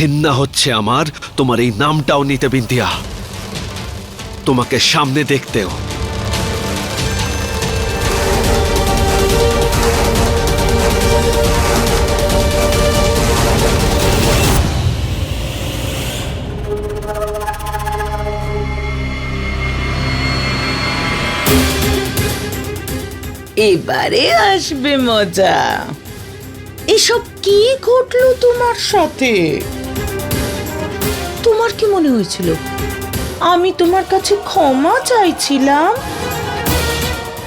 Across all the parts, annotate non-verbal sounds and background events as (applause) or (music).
ঘেন্না হচ্ছে আমার। তোমার এই নামটাও নিতে বিন্দিয়া তোমাকে সামনে দেখতেও। এবারে আসবে মজা। এসব কি ঘটলো তোমার সাথে? তোমার কি মনে হয়েছিল? আমি তোমার কাছে ক্ষমা চাইছিলাম।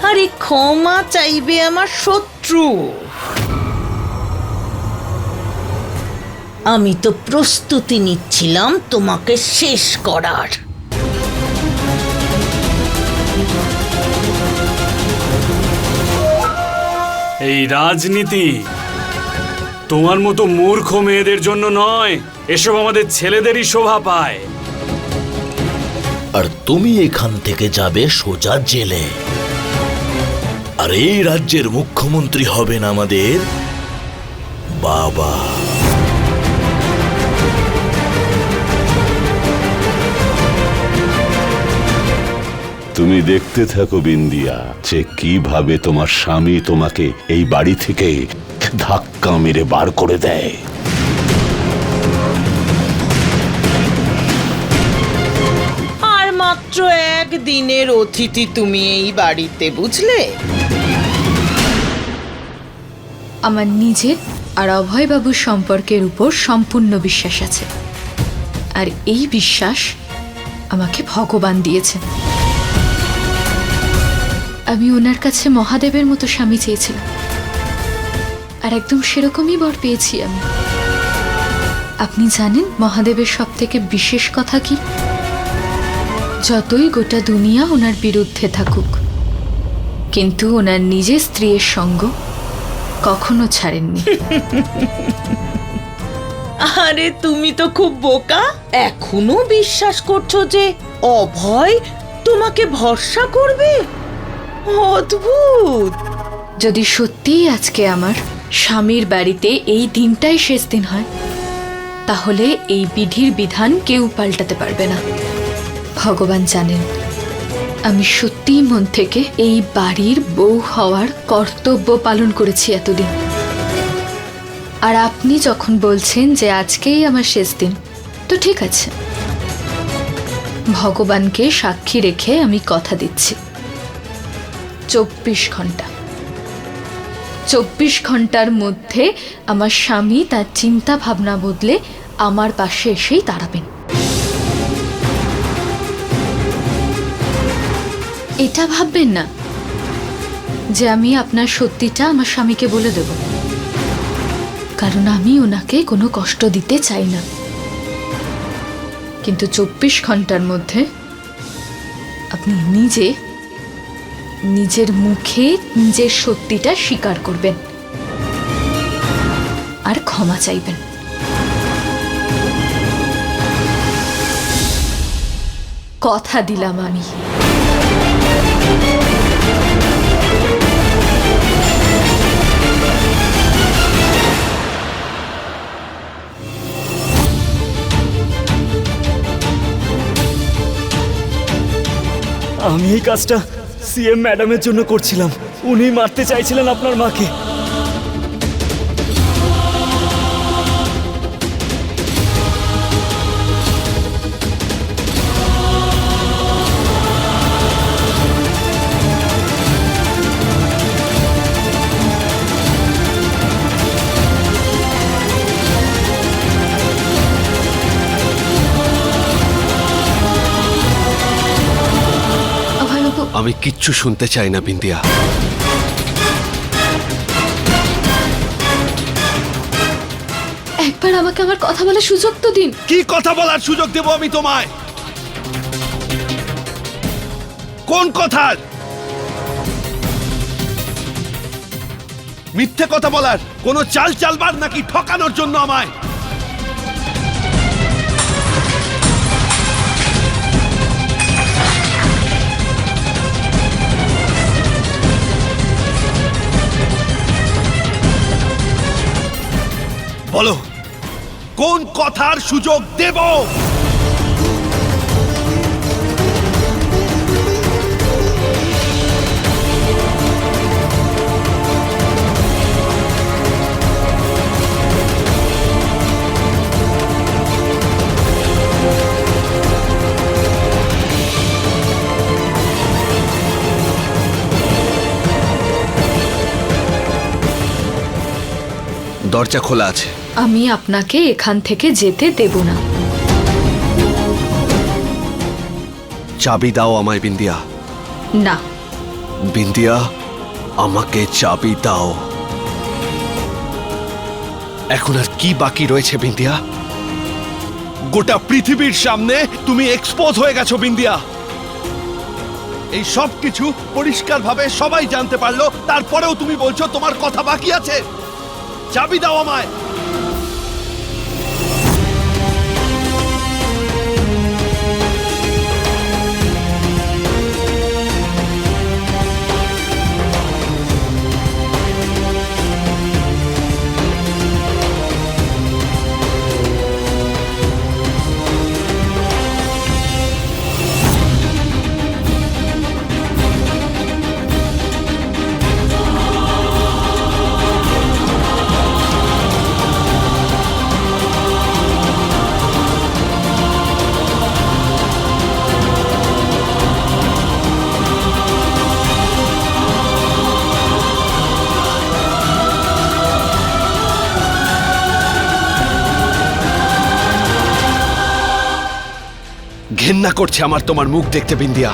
আরে ক্ষমা চাইবে আমার শত্রু। আমি তো প্রস্তুতি নিচ্ছিলাম তোমাকে শেষ করার। এই রাজনীতি তোমার মতো মূর্খ মেয়েদের জন্য নয়। এসব আমাদের ছেলেদেরই শোভা পায়। আর তুমি এখান থেকে যাবে সোজা জেলে। আর এই রাজ্যের মুখ্যমন্ত্রী হবেন আমাদের বাবা। তুমি দেখতে থাকো বিন্দিয়া যে কীভাবে তোমার স্বামী তোমাকে এই বাড়ি থেকে ধাক্কা মেরে বার করে দেয়। আর মাত্র একদিনের অতিথি তুমি এই বাড়িতে বুঝলে? আমার নিজের আর অভয়বাবুর সম্পর্কের উপর সম্পূর্ণ বিশ্বাস আছে। আর এই বিশ্বাস আমাকে ভগবান দিয়েছেন আমি ওনার কাছে মহাদেবের মতো স্বামী চেয়েছিলাম। আর একদম সেরকমই বর পেয়েছি আমি। আপনি জানেন মহাদেবের সব থেকে বিশেষ কথা কি? যতই গোটা দুনিয়া ওনার বিরুদ্ধে থাকুক কিন্তু ওনার নিজের স্ত্রীর সঙ্গ কখনো ছাড়েননি। আরে তুমি তো খুব বোকা। এখনও বিশ্বাস করছ যে অভয় তোমাকে ভরসা করবে? অদ্ভুত! যদি সত্যিই আজকে আমার স্বামীর বাড়িতে এই দিনটাই শেষ দিন হয়। তাহলে এই বিধির বিধান কেউ পাল্টাতে পারবে না। ভগবান জানেন, আমি সত্যিই মন থেকে এই বাড়ির বউ হওয়ার কর্তব্য পালন করেছি এতদিন। আর আপনি যখন বলছেন যে আজকেই আমার শেষ দিন, তো ঠিক আছে। ভগবানকে সাক্ষী রেখে আমি কথা দিচ্ছি। চব্বিশ ঘণ্টা। চব্বিশ ঘণ্টার মধ্যে আমার স্বামী তার চিন্তা ভাবনা বদলে আমার পাশে এসেই দাঁড়াবেন। এটা ভাববেন না যে আমি আপনার সত্যিটা আমার স্বামীকে বলে দেব। কারণ আমি ওনাকে কোনো কষ্ট দিতে চাই না। কিন্তু চব্বিশ ঘণ্টার মধ্যে আপনি নিজে নিজের মুখে নিজের সত্যিটা স্বীকার করবেন। আর ক্ষমা চাইবেন। কথা দিলাম আমি। আমি এই কাজটা সিএম ম্যাডামের জন্য করছিলাম। উনি মারতে চাইছিলেন আপনার মাকে। আমি কিচ্ছু শুনতে চাই না বিন্দিয়া। একবার আমাকে আমার কথা বলার সুযোগ তো দিন। কি কথা বলার সুযোগ দেব আমি তোমায়? কোন কথা? মিথ্যে কথা বলার কোন চাল চালবার নাকি ঠকানোর জন্য আমায়? বলো কোন কথার সুযোগ দেব? দরজা খোলা আছে। আমি আপনাকে এখান থেকে যেতে দেব না। চাবি দাও আমায় বিন্দিয়া। না। বিন্দিয়া আমাকে চাবি দাও। এখন আর কি বাকি রয়েছে বিন্দিয়া? গোটা পৃথিবীর সামনে তুমি এক্সপোজ হয়ে গেছো বিন্দিয়া। এই সব কিছু পরিষ্কারভাবে সবাই জানতে পারল তারপরেও তুমি বলছো তোমার কথা বাকি আছে। চাবি দাও আমায়। ঘেন্না করছে আমার তোমার মুখ দেখতে বিন্দিয়া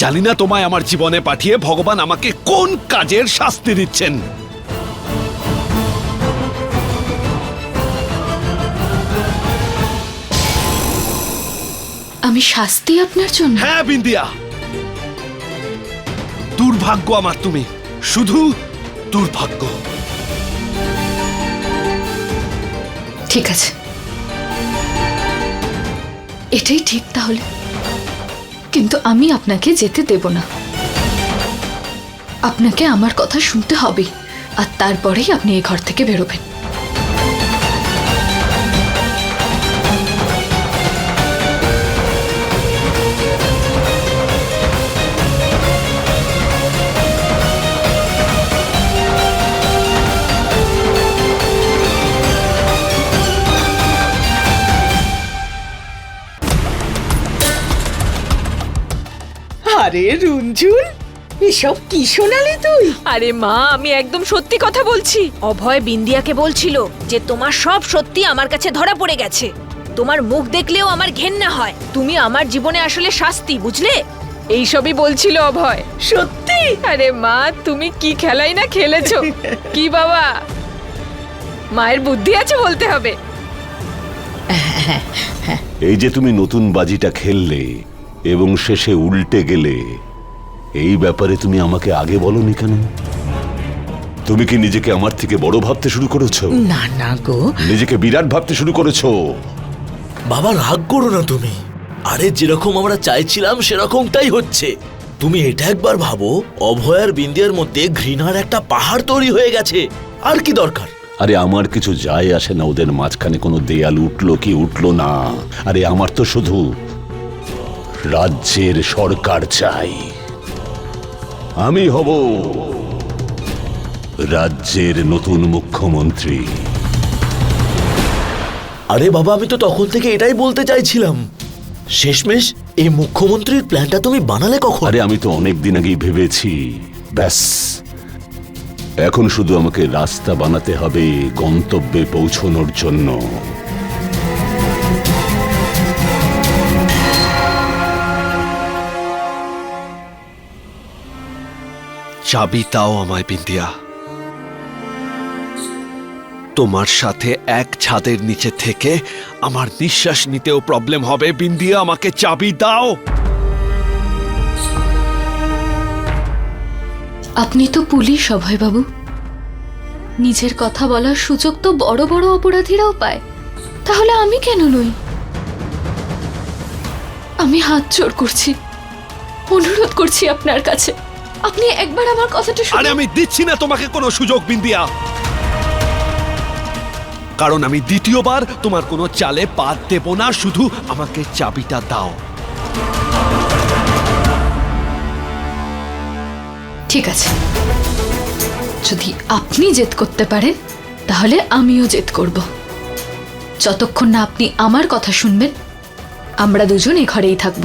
জানি না তোমায় আমার জীবনে পাঠিয়ে ভগবান আমাকে কোন কাজের শাস্তি দিচ্ছেন। আমি শাস্তি আপনার জন্য? হ্যাঁ বিন্দিয়া দুর্ভাগ্য আমার তুমি শুধু দুর্ভাগ্য। ঠিক আছে। এটাই ঠিক তাহলে। কিন্তু আমি আপনাকে যেতে দেব না। আপনাকে আমার কথা শুনতে হবে, আর তারপরেই আপনি এই ঘর থেকে বেরোবেন। আরে রুনঝুন এসব কি শোনালি তুই? আরে মা আমি একদম সত্যি কথা বলছি। অভয় বিন্দিয়াকে বলছিল যে তোমার সব সত্যি আমার কাছে ধরা পড়ে গেছে। তোমার মুখ দেখলেও আমার ঘেন্না হয়। তুমি আমার জীবনে আসলে শাস্তি বুঝলে? এইসবই বলছিল অভয়। সত্যি? আরে মা তুমি কি খেলাই না খেলেছো? (laughs) কি বাবা? মায়ের বুদ্ধি আছে বলতে হবে। এই যে তুমি নতুন বাজিটা খেললে এবং শেষে উল্টে গেলে এই ব্যাপারে তুমি আমাকে আগে বলনি কেন? তুমি কি নিজেকে আমার থেকে বড় ভাবতে শুরু করেছ? না না গো। নিজেকে বিরাট ভাবতে শুরু করেছ? বাবা রাগ করো না তুমি। আরে যেরকম আমরা চাইছিলাম সেরকমটাই হচ্ছে। তুমি এটা একবার ভাবো অভয়ার বিন্দিয়ার মধ্যে ঘৃণার একটা পাহাড় তৈরি হয়ে গেছে। আর কি দরকার? আরে আমার কিছু যায় আসে না ওদের মাঝখানে কোনো দেয়াল উঠল কি উঠল না। আরে আমার তো শুধু রাজ্যের সরকার চাই। আমি হব রাজ্যের নতুন মুখ্যমন্ত্রী। আরে বাবা আমি তো তখন থেকে এটাই বলতে চাইছিলাম। শেষমেশ এই মুখ্যমন্ত্রীর প্ল্যানটা তুমি বানালে কখন? আরে আমি তো অনেক দিন আগেই ভেবেছি। ব্যাস। এখন শুধু আমাকে রাস্তা বানাতে হবে গন্তব্যে পৌঁছনোর জন্য। চাবি দাও আমায় বিন্দিয়া তোমার সাথে এক ছাদের নিচে থেকে আমার নিঃশ্বাস নিতেও প্রবলেম হবে। বিন্দিয়া আমাকে চাবি দাও। আপনি তো পুলিশ অভয়বাবু। নিজের কথা বলার সুযোগ তো বড় বড় অপরাধীরাও পায়। তাহলে আমি কেন নই? আমি হাত জোর করছি, অনুরোধ করছি আপনার কাছে। আপনি একবার আমার কথাটা শুনুন। আরে আমি দিচ্ছি না তোমাকে কোনো সুযোগ বিন্দিয়া। কারণ আমি দ্বিতীয়বার তোমার কোনো চালে পা দেব না শুধু আমাকে চাবিটা দাও। ঠিক আছে। যদি আপনি জেদ করতে পারেন তাহলে আমিও জেদ করব। যতক্ষণ না আপনি আমার কথা শুনবেন আমরা দুজন এই ঘরেই থাকব।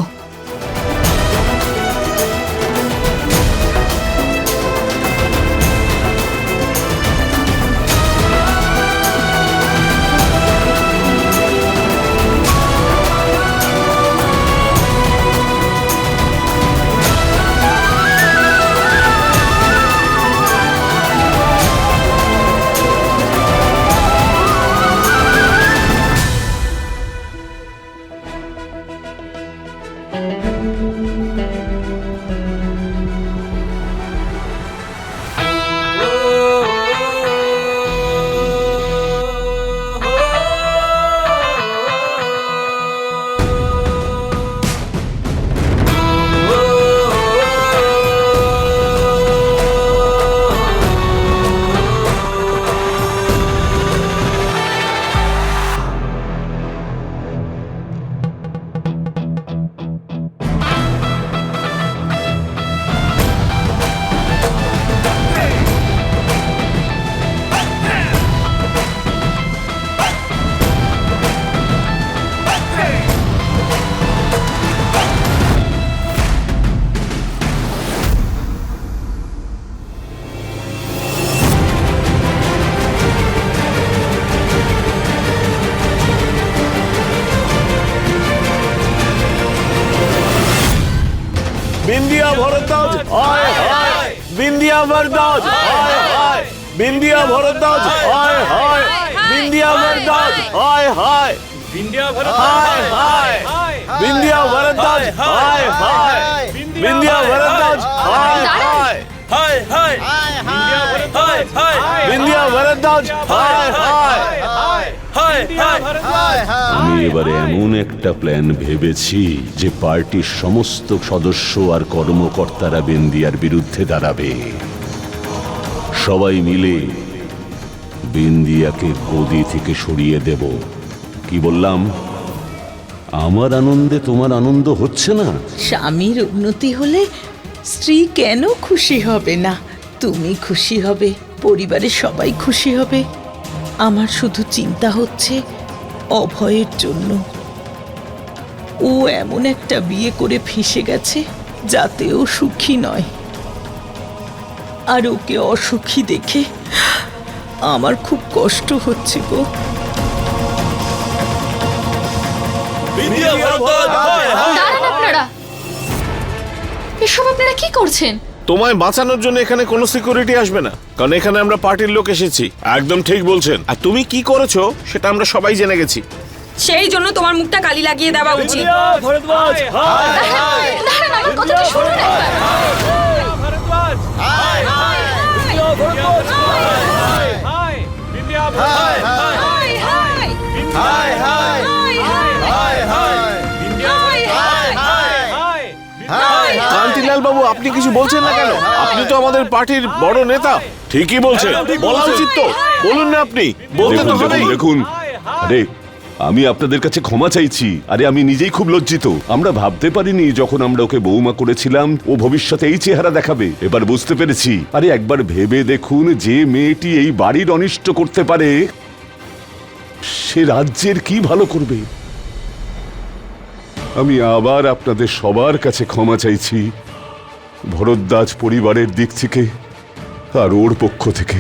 ভরদ্বাজ হায় হায় বিন্দিয়া ভরদ্বাজ হায় হায় বিন্দিয়া ভরদ্বাজ হায় হায় বিন্দিয়া হায় হায় বিন্দিয়া ভরদ্বাজ হায় হায় বিন্দিয়া ভরদ্বাজ হায় হায় হায় হায় হায় হায় বিন্দিয়া ভরদ্বাজ হায় হায় হায় হায় আমি এবারে এমন একটা প্ল্যান ভেবেছি যে পার্টির সমস্ত সদস্য আর কর্মকর্তারা বেন্দিয়ার বিরুদ্ধে দাঁড়াবে সবাই মিলে বিন্দিয়াকে গদি থেকে সরিয়ে দেব। কি বললাম? আমার আনন্দে তোমার আনন্দ হচ্ছে না? স্বামীর উন্নতি হলে স্ত্রী কেন খুশি হবে না? তুমি খুশি হবে, পরিবারের সবাই খুশি হবে। আমার শুধু চিন্তা হচ্ছে অভয়ের জন্য। ও এমন একটা বিয়ে করে ফেসে গেছে যাতে ও সুখী নয়। আর ওকে অসুখী দেখে আমার খুব কষ্ট হচ্ছে গো। এসব আপনারা কি করছেন? তোমায় বাঁচানোর জন্য এখানে কোনো সিকিউরিটি আসবে না কারণ এখানে আমরা পার্টির লোক এসেছি। একদম ঠিক বলছেন। আর তুমি কি করেছ সেটা আমরা সবাই জেনে গেছি। সেই জন্য তোমার মুখটা কালি লাগিয়ে দেওয়া উচিত। ভরদ্বাজ হায় হায় দাঁড়ান আমার কথাটা শুনুন একবার। কান্তিলাল বাবু আপনি কিছু বলছেন না কেন? আপনি তো আমাদের পার্টির বড় নেতা। ঠিকই বলছেন। বলা উচিত তো। বলুন না আপনি। বলতে তো দেখুন হবেই। দেখুন। আরে আমি আপনাদের কাছে ক্ষমা চাইছি। আরে আমি নিজেই খুব লজ্জিত। আমরা ভাবতে পারিনি যখন আমরা ওকে বৌমা করেছিলাম ও ভবিষ্যতে এই চেহারা দেখাবে। এবার বুঝতে পেরেছি। আরে একবার ভেবে দেখুন যে মেয়েটি এই বাড়ির অনিষ্ট করতে পারে সে রাজ্যের কি ভালো করবে? আমি আবার আপনাদের সবার কাছে ক্ষমা চাইছি। ভরদ্বাজ পরিবারের দিক থেকে আর ওর পক্ষ থেকে।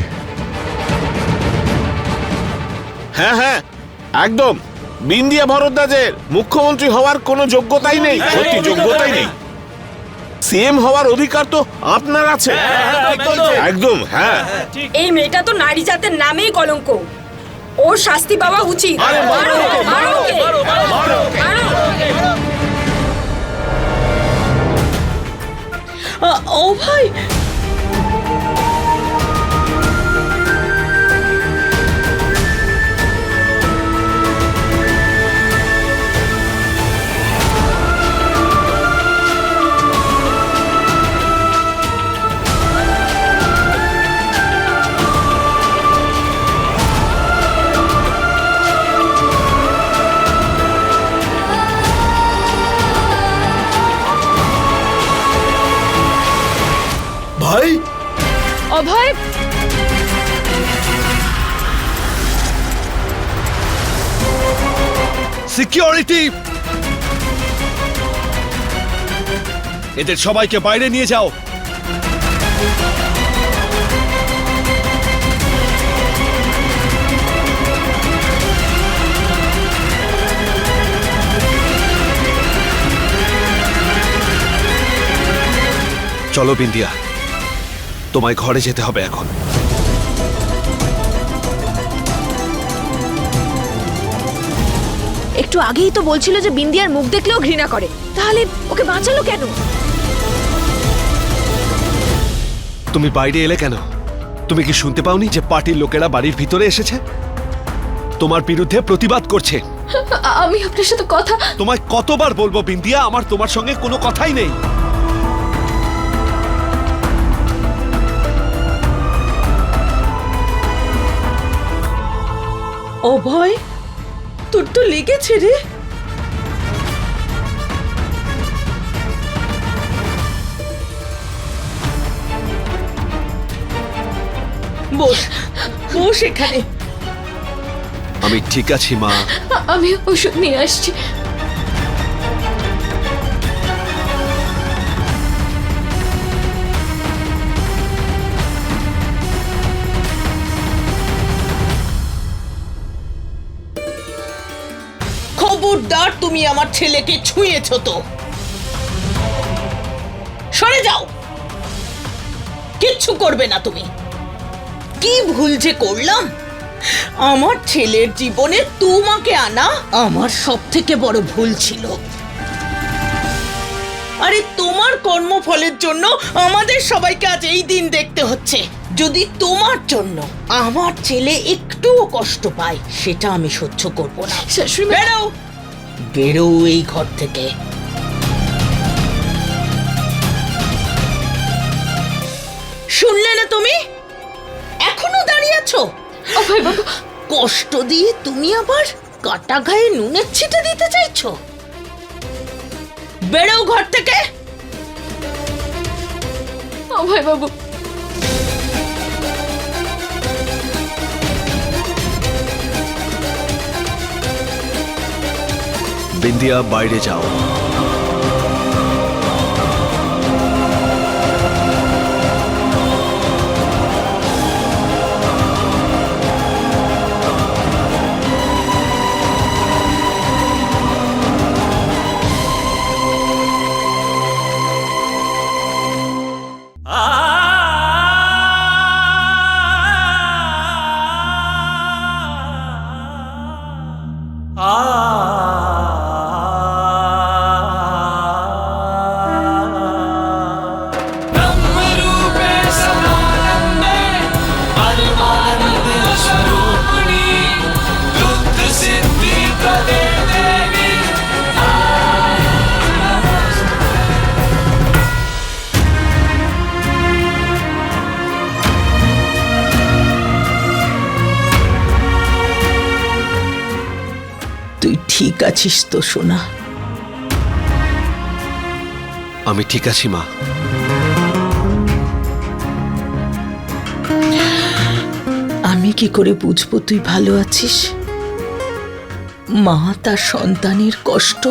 হ্যাঁ হ্যাঁ একদম। বিন্দিয়া ভরদ্বাজের মুখ্যমন্ত্রী হওয়ার কোনো যোগ্যতাই নেই। সত্যি যোগ্যতাই নেই। সিএম হওয়ার অধিকার তো আপনার আছে। একদম। হ্যাঁ। এই মেয়েটা তো নারী জাতের নামেই কলঙ্ক। ওর শাস্তি পাওয়া উচিত। মারো ওকে, মারো এদের সবাইকে বাইরে নিয়ে যাও। চলো বিন্দিয়া তোমায় ঘরে যেতে হবে এখন। একটু আগেই তো বলছিল যে বিন্দিয়ার মুখ দেখলেও ঘৃণা করে। তাহলে ওকে বাঁচালো কেন? তুমি বাইরে এলে কেন? তুমি কি শুনতে পাওনি যে পার্টির লোকেরা বাড়ির ভিতরে এসেছে? তোমার বিরুদ্ধে প্রতিবাদ করছে। আমি আপনার সাথে কথা তোমায় কতবার বলব বিন্দিয়া আমার তোমার সঙ্গে কোনো কথাই নেই। অভয় তোর তো লেগেছে রে। বস বস এখানে। আমি ঠিক আছি মা। আমি ওষুধ নিয়ে আসছি। খবরদার তুমি আমার ছেলেকে ছুঁয়েছ তো। সরে যাও। কিচ্ছু করবে না তুমি। কি ভুল যে করলাম? আমার ছেলের জীবনে তোমাকে আনা আমার সব থেকে বড় ভুল ছিল। আরে তোমার কর্মফলের জন্য আমাদের সবাইকে আজ এই দিন দেখতে হচ্ছে। যদি তোমার জন্য আমার ছেলে একটুও কষ্ট পায় সেটা আমি সহ্য করব না। বেরো! বেরো এই ঘর থেকে। শুনলে না তুমি? অভয় বাবু। কষ্ট দিয়ে তুমি আবার কাটা গায়ে নুনের ছিটে দিতে চাইছো? বেরো ঘর থেকে! অভয় বাবু। বিন্দিয়া বাইরে যাও। আছিস তো সোনা? আমি ঠিক আছি মা। আমি কি করে বুঝব তুই ভালো আছিস? মা তার সন্তানের কষ্ট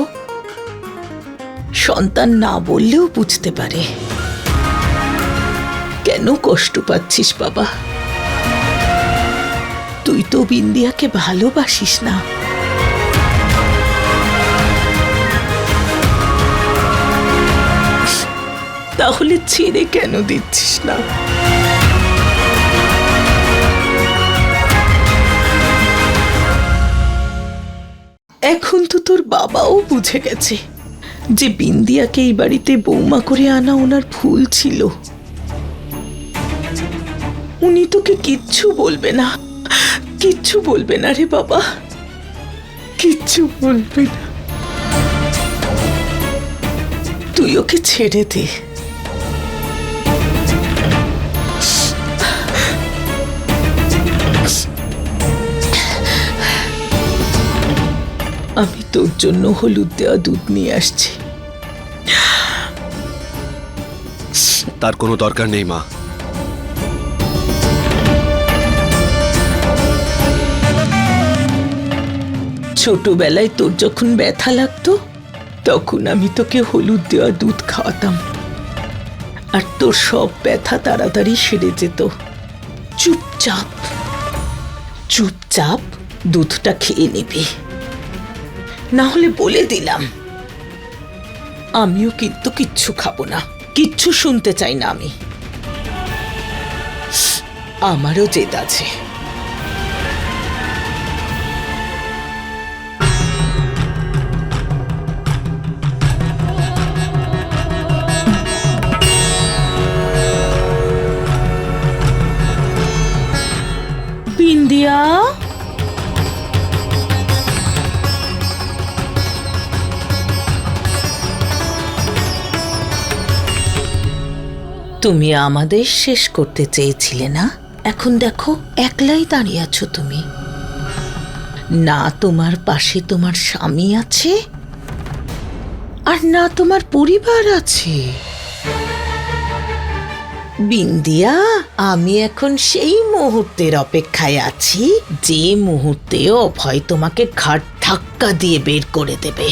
সন্তান না বললেও বুঝতে পারে। কেন কষ্ট পাচ্ছিস বাবা? তুই তো বিন্দিয়াকে ভালোবাসিস না। তাহলে ছেড়ে কেন দিচ্ছিস না? এখন তো তোর বাবাও বুঝে গেছে যে বিন্দিয়াকে এই বাড়িতে বৌমা করে আনা ওনার ভুল ছিল। উনি তোকে কিচ্ছু বলবে না। কিচ্ছু বলবে না রে বাবা। কিচ্ছু বলবে না। তুই ওকে ছেড়ে দে। তোর জন্য হলুদ দেওয়া দুধ নিয়ে আসছি। তার কোনো দরকার নেই মা। ছোটবেলায় তোর যখন ব্যথা লাগতো তখন আমি তোকে হলুদ দেওয়া দুধ খাওয়াতাম। আর তোর সব ব্যথা তাড়াতাড়ি সেরে যেত। চুপচাপ চুপচাপ দুধটা খেয়ে নেবে। না হলে বলে দিলাম। আমিও কিন্তু কিচ্ছু খাব না। কিচ্ছু শুনতে চাই না আমি। আমারও জেদ আছে। বিন্দিয়া তুমি আমাদের শেষ করতে চেয়েছিলে না? এখন দেখো, একলাই দাঁড়িয়ে আছো তুমি। না তোমার পাশে তোমার স্বামী আছে, আর না তোমার পরিবার আছে। বিন্দিয়া, আমি এখন সেই মুহূর্তের অপেক্ষায় আছি, যে মুহূর্তে অভয় তোমাকে ঘাট ধাক্কা দিয়ে বের করে দেবে।